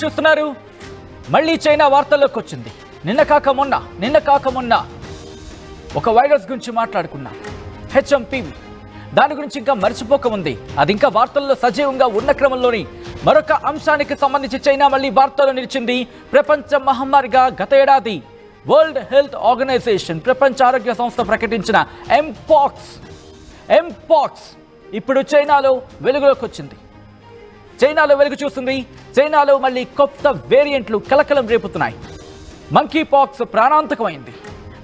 News చూస్తున్నారు. మళ్ళీ China వార్తల్లోకి వచ్చింది. నిన్న కాక మొన్న నిన్న కాక మొన్న. ఒక వైరస్ గురించి మాట్లాడుకున్నా. హెచ్ఎంపీవి దాని గురించి ఇంకా మర్చిపోక ఉంది. అది ఇంకా వార్తల్లో సజీవంగా ఉన్న క్రమంలోని. మరొక అంశానికి సంబంధించి చైనా మళ్ళీ వార్తల్లో నిలిచింది. ప్రపంచ మహమ్మారిగా గత ఏడాది వరల్డ్ హెల్త్ ఆర్గనైజేషన్ ప్రపంచ ఆరోగ్య సంస్థ ప్రకటించిన ఎంపాక్స్ ఎంపాక్స్ ఇప్పుడు చైనాలో వెలుగులోకి వచ్చింది. చైనాలో వెలుగు చూస్తుంది. చైనాలో మళ్ళీ కొత్త వేరియంట్లు కలకలం రేపుతున్నాయి. మంకీ పాక్స్ ప్రాణాంతకమైంది.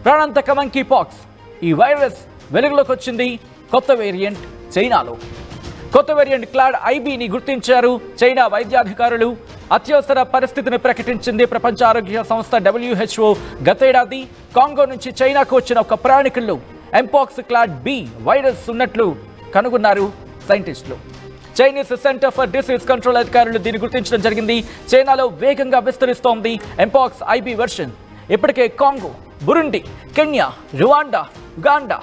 ప్రాణాంతక మంకీ పాక్స్ ఈ వైరస్ వెలుగులోకి వచ్చింది. కొత్త వేరియంట్ చైనాలో. కొత్త వేరియంట్ క్లాడ్ ఐబీని గుర్తించారు. చైనా వైద్యాధికారులు. అత్యవసర పరిస్థితిని ప్రకటించింది ప్రపంచ ఆరోగ్య సంస్థ డబ్ల్యూహెచ్ఓ గతేడాది కాంగో నుంచి చైనాకు వచ్చిన ఒక ప్రయాణికుల్లో ఎంపాక్స్ క్లాడ్ బి వైరస్ ఉన్నట్లు కనుగొన్నారు సైంటిస్టులు. Chinese centre for disease control అధికారులు దీన్ని గుర్తించడం జరిగింది. చైనాలో వేగంగా విస్తరిస్తోంది ఎంపాక్స్ ఐబీ వెర్షన్. ఇప్పటికే Congo Burundi Kenya Rwanda Uganda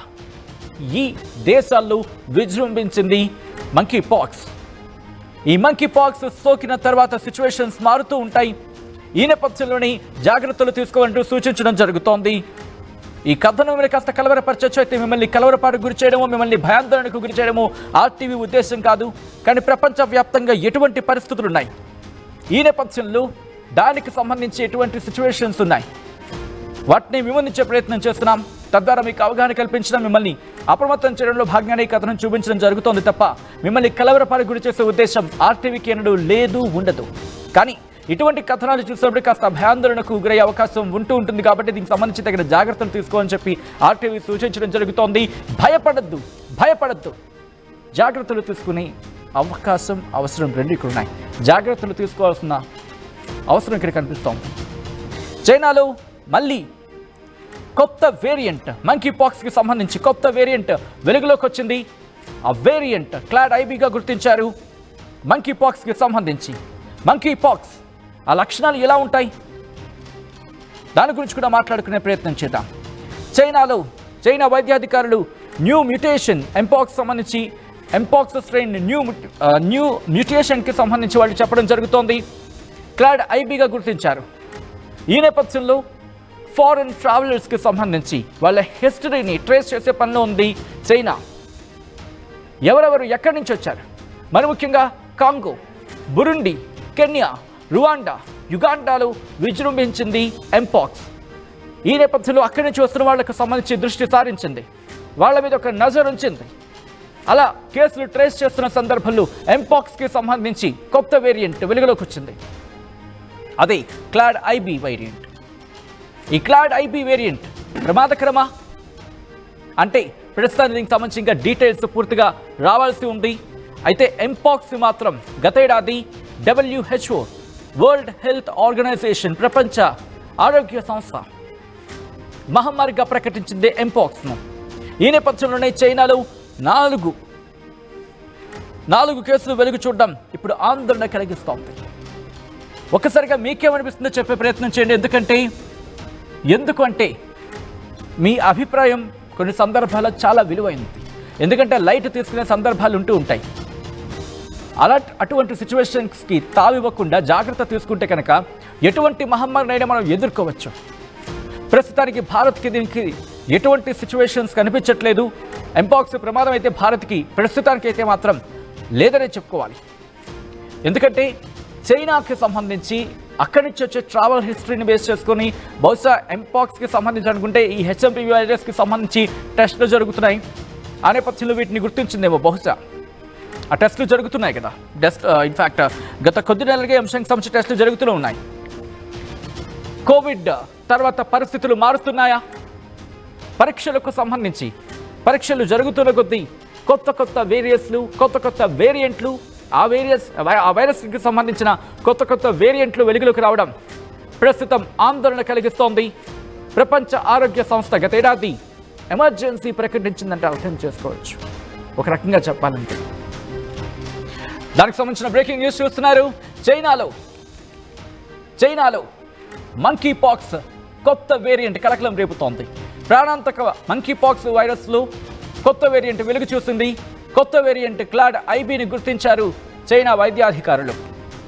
ఈ దేశాల్లో విజృంభించింది మంకీ పాక్స్ ఈ మంకీ పాక్స్ సోకిన తర్వాత సిచ్యువేషన్స్ మారుతూ ఉంటాయి. ఈ నేపథ్యంలోని జాగ్రత్తలు తీసుకోవాలంటూ సూచించడం జరుగుతోంది. ఈ కథను మిమ్మల్ని కాస్త కలవరపరచచ్చు అయితే మిమ్మల్ని కలవరపాటు గురి చేయడము మిమ్మల్ని భయాందోళనకు గురి చేయడము ఆర్టీవీ ఉద్దేశం కాదు. కానీ ప్రపంచవ్యాప్తంగా ఎటువంటి పరిస్థితులు ఉన్నాయి ఈ నేపథ్యంలో దానికి సంబంధించి ఎటువంటి సిచ్యువేషన్స్ ఉన్నాయి? వాటిని వివరించే ప్రయత్నం చేస్తున్నాం. తద్వారా మీకు అవగాహన కల్పించడం మిమ్మల్ని అప్రమత్తం చేయడంలో భాగంగానే ఈ కథనం చూపించడం జరుగుతోంది తప్ప మిమ్మల్ని కలవరపాటు గురి చేసే ఉద్దేశం ఆర్టీవీకి అనడు లేదు ఉండదు. కానీ ఇటువంటి కథనాలు చూసినప్పుడు కాస్త భయాందోళనకు గురయ్యే అవకాశం ఉంటూ ఉంటుంది కాబట్టి దీనికి సంబంధించి తగిన జాగ్రత్తలు తీసుకోవాలని చెప్పి ఆర్టీవీ సూచించడం జరుగుతోంది. భయపడద్దు భయపడద్దు. జాగ్రత్తలు తీసుకునే అవకాశం అవసరం రెండు ఇక్కడ ఉన్నాయి. జాగ్రత్తలు తీసుకోవాల్సిన అవసరం ఇక్కడ కనిపిస్తోంది. చైనాలో మళ్ళీ కొత్త వేరియంట్ మంకీ పాక్స్కి సంబంధించి కొత్త వేరియంట్ వెలుగులోకి వచ్చింది. ఆ వేరియంట్ క్లాడ్ ఐబీగా గుర్తించారు. మంకీ పాక్స్కి సంబంధించి. మంకీ పాక్స్ ఆ లక్షణాలు ఎలా ఉంటాయి? దాని గురించి కూడా మాట్లాడుకునే ప్రయత్నం చేద్దాం. చైనాలో చైనా వైద్యాధికారులు న్యూ మ్యూటేషన్ ఎంపాక్స్ సంబంధించి ఎంపాక్స్ స్ట్రెయిన్ న్యూ న్యూ మ్యూటేషన్కి సంబంధించి వాళ్ళు చెప్పడం జరుగుతోంది. క్లాడ్ ఐబీగా గుర్తించారు. ఈ నేపథ్యంలో ఫారెన్ ట్రావెలర్స్కి సంబంధించి వాళ్ళ హిస్టరీని ట్రేస్ చేసే పనిలో ఉంది చైనా. ఎవరెవరు ఎక్కడి నుంచి వచ్చారు? మరి ముఖ్యంగా కాంగో బురుండి కెన్యా రువాండా యుగాండాలో విజృంభించింది ఎంపాక్స్. ఈ నేపథ్యంలో అక్కడి నుంచి వస్తున్న వాళ్ళకు సంబంధించి దృష్టి సారించింది. వాళ్ళ మీద ఒక నజర్ ఉంచింది. అలా కేసులు ట్రేస్ చేస్తున్న సందర్భంలో ఎంపాక్స్కి సంబంధించి కొత్త వేరియంట్ వెలుగులోకి వచ్చింది. అదే క్లాడ్ ఐబీ వేరియంట్. ఈ క్లాడ్ ఐబీ వేరియంట్ ప్రమాదకరమా? అంటే ప్రస్తుతానికి దీనికి సంబంధించి ఇంకా డీటెయిల్స్ పూర్తిగా రావాల్సి ఉంది. అయితే ఎంపాక్స్ మాత్రం గతేడాది డబ్ల్యూహెచ్ఓ వరల్డ్ హెల్త్ ఆర్గనైజేషన్ ప్రపంచ ఆరోగ్య సంస్థ. మహమ్మారిగా ప్రకటించింది ఎంపాక్స్ను ఈ నేపథ్యంలోనే చైనాలో నాలుగు నాలుగు కేసులు వెలుగు చూడడం ఇప్పుడు ఆందోళన కలిగిస్తోంది. ఒక్కసారిగా మీకేమనిపిస్తుందో చెప్పే ప్రయత్నం చేయండి. ఎందుకంటే ఎందుకు అంటే మీ అభిప్రాయం కొన్ని సందర్భాల్లో చాలా విలువైనది. ఎందుకంటే లైట్ తీసుకునే సందర్భాలు ఉంటూ ఉంటాయి. అలా అటువంటి సిచ్యువేషన్స్కి తావివ్వకుండా జాగ్రత్త తీసుకుంటే కనుక ఎటువంటి మహమ్మారినైనా మనం ఎదుర్కోవచ్చు. ప్రస్తుతానికి భారత్కి దీనికి ఎటువంటి సిచ్యువేషన్స్ కనిపించట్లేదు. ఎంపాక్స్ ప్రమాదం అయితే భారత్కి ప్రస్తుతానికి అయితే మాత్రం లేదనే చెప్పుకోవాలి. ఎందుకంటే చైనాకి సంబంధించి అక్కడి నుంచి వచ్చే ట్రావెల్ హిస్టరీని బేస్ చేసుకొని బహుశా ఎంపాక్స్కి సంబంధించి అనుకుంటే ఈ హెచ్ఎంపీ వైరస్కి సంబంధించి టెస్టులు జరుగుతున్నాయి. ఆ నేపథ్యంలో వీటిని గుర్తించిందేమో బహుశా. ఆ టెస్టులు జరుగుతున్నాయి కదా. టెస్ట్ ఇన్ఫ్యాక్ట్ గత కొద్ది నెలలుగా అంశానికి సంబంధించి టెస్టులు జరుగుతూనే ఉన్నాయి. కోవిడ్ తర్వాత పరిస్థితులు మారుతున్నాయా? పరీక్షలకు సంబంధించి పరీక్షలు జరుగుతున్న కొద్దీ కొత్త కొత్త వేరియస్లు కొత్త కొత్త వేరియంట్లు ఆ వేరియస్ ఆ వైరస్కి సంబంధించిన కొత్త కొత్త వేరియంట్లు వెలుగులోకి రావడం ప్రస్తుతం ఆందోళన కలిగిస్తోంది. ప్రపంచ ఆరోగ్య సంస్థ గతేడాది ఎమర్జెన్సీ ప్రకటించిందంటే అర్థం చేసుకోవచ్చు. ఒక రకంగా చెప్పాలంటే. దానికి సంబంధించిన బ్రేకింగ్ న్యూస్ చూస్తున్నారు. చైనాలో చైనాలో మంకీ పాక్స్ కొత్త వేరియంట్ కలకలం రేపుతోంది. ప్రాణాంతక మంకీ పాక్స్ వైరస్లు కొత్త వేరియంట్ వెలుగు చూసింది. కొత్త వేరియంట్ క్లాడ్ ఐబీని గుర్తించారు చైనా వైద్యాధికారులు.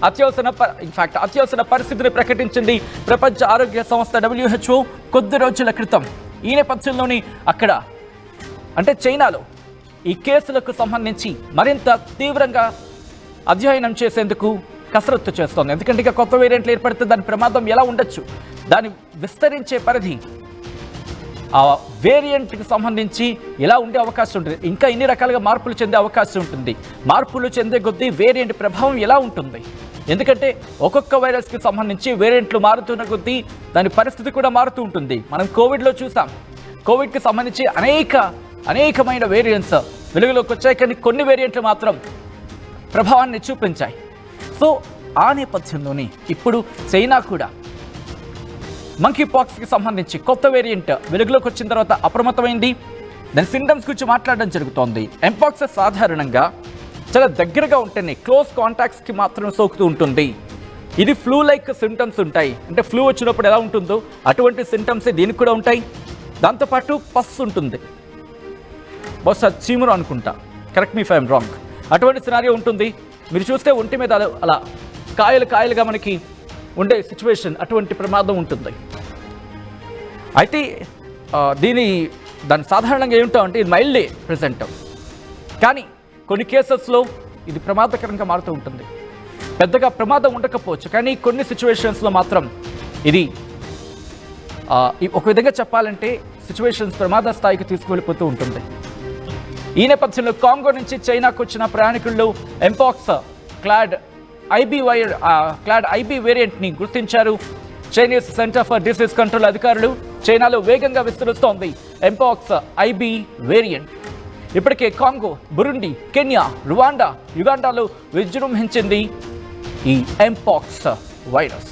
అత్యవసర ఇన్ఫాక్ట్ అత్యవసర పరిస్థితిని ప్రకటించింది ప్రపంచ ఆరోగ్య సంస్థ డబ్ల్యూహెచ్ఓ కొద్ది రోజుల క్రితం. ఈ నేపథ్యంలోని అక్కడ అంటే చైనాలో ఈ కేసులకు సంబంధించి మరింత తీవ్రంగా అధ్యయనం చేసేందుకు కసరత్తు చేస్తోంది. ఎందుకంటే ఇక కొత్త వేరియంట్లు ఏర్పడితే దాని ప్రమాదం ఎలా ఉండొచ్చు? దాని విస్తరించే పరిధి ఆ వేరియంట్కి సంబంధించి ఎలా ఉండే అవకాశం ఉంటుంది? ఇంకా ఇన్ని రకాలుగా మార్పులు చెందే అవకాశం ఉంటుంది. మార్పులు చెందే కొద్దీ వేరియంట్ ప్రభావం ఎలా ఉంటుంది? ఎందుకంటే ఒక్కొక్క వైరస్కి సంబంధించి వేరియంట్లు మారుతున్న కొద్దీ దాని పరిస్థితి కూడా మారుతూ ఉంటుంది. మనం కోవిడ్లో చూసాం. కోవిడ్కి సంబంధించి అనేక అనేకమైన వేరియంట్స్ వెలుగులోకి వచ్చాయి. కానీ కొన్ని వేరియంట్లు మాత్రం ప్రభావాన్ని చూపించాయి. సో ఆ నేపథ్యంలోనే ఇప్పుడు చైనా కూడా మంకీ పాక్స్కి సంబంధించి కొత్త వేరియంట్ వెలుగులోకి వచ్చిన తర్వాత అప్రమత్తమైంది. దాని సింటమ్స్ గురించి మాట్లాడడం జరుగుతోంది. ఎంపాక్స్ సాధారణంగా చాలా దగ్గరగా ఉంటేనే క్లోజ్ కాంటాక్ట్స్కి మాత్రం సోకుతూ ఉంటుంది. ఇది ఫ్లూ లైక్ సింటమ్స్ ఉంటాయి. అంటే ఫ్లూ వచ్చినప్పుడు ఎలా ఉంటుందో అటువంటి సింటమ్స్ దీనికి కూడా ఉంటాయి. దాంతోపాటు పస్ ఉంటుంది. బహుశా చీమురు అనుకుంటా. Correct me if I'm wrong అటువంటి సినారియో ఉంటుంది. మీరు చూస్తే ఒంటి మీద అలా- కాయలు కాయలుగా మనకి ఉండే సిచ్యువేషన్ అటువంటి ప్రమాదం ఉంటుంది. అయితే దీని దాని సాధారణంగా ఏమిటో అంటే ఇది మైల్డే ప్రెసెంట్ కానీ కొన్ని కేసెస్లో ఇది ప్రమాదకరంగా మారుతూ ఉంటుంది. పెద్దగా ప్రమాదం ఉండకపోవచ్చు. కానీ కొన్ని సిచ్యువేషన్స్లో మాత్రం ఇది ఒక విధంగా చెప్పాలంటే సిచ్యువేషన్స్ ప్రమాద స్థాయికి తీసుకువెళ్ళిపోతూ ఉంటుంది. ఈ నేపథ్యంలో కాంగో నుంచి చైనాకు వచ్చిన ప్రయాణికుల్లో ఎంపాక్స్ క్లాడ్ ఐబీ వైర్ క్లాడ్ ఐబీ వేరియంట్ని గుర్తించారు. Chinese centre for disease control అధికారులు చైనాలో వేగంగా విస్తరిస్తోంది ఎంపాక్స్ ఐబీ వేరియంట్. ఇప్పటికే కాంగో బురుండి కెన్యా రువాండా యుగాండాలో విజృంభించింది ఈ ఎంపాక్స్ వైరస్.